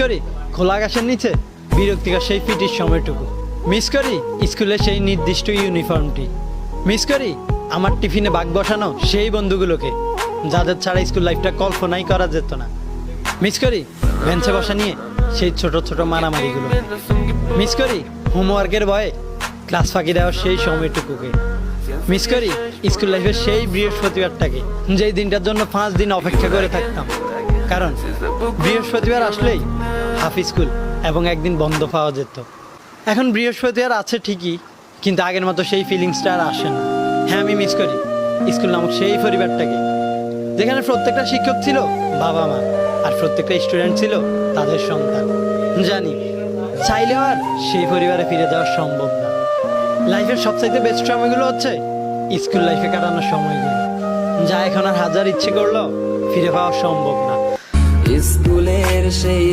করি, খোলা আকাশের নিচে, বিরক্তিকর সেই পিটির সময়টুকু। মিস করি স্কুলে সেই নির্দিষ্ট ইউনিফর্মটি। মিস করি, আমার টিফিনে বাঘ বসানো সেই বন্ধুগুলোকে, যাদের ছাড়া স্কুল লাইফটা কল্পনাই করা যেত না। মিস করি, বেঞ্চে বসা নিয়ে সেই ছোট ছোট মারামারিগুলো। মিস করি, হোমওয়ার্কের ভয়ে ক্লাস ফাঁকি দেওয়ার সেই সময়টুকুকে। মিস করি, স্কুল লাইফের সেই বৃহস্পতিবারটাকে, যেই দিনটার জন্য পাঁচ দিন অপেক্ষা করে থাকতাম। কারণ বৃহস্পতিবার আসলেই হাফ স্কুল এবং একদিন বন্ধ পাওয়া যেত। এখন বৃহস্পতিবার আছে ঠিকই, কিন্তু আগের মতো সেই ফিলিংসটা আর আসে না। হ্যাঁ আমি মিস করি। স্কুল নামক সেই পরিবারটাকে। যেখানে প্রত্যেকটা শিক্ষক ছিল বাবা মা, আর প্রত্যেকটা স্টুডেন্ট ছিল তাদের সন্তান। জানি চাইলেও আর সেই পরিবারে ফিরে যাওয়া সম্ভব না। লাইফের সবচাইতে বেস্ট সময়গুলো হচ্ছে স্কুল লাইফে কাটানোর সময়গুলো। যা এখন আর হাজার ইচ্ছে করল ফিরে পাওয়া সম্ভব না। স্কুলের সেই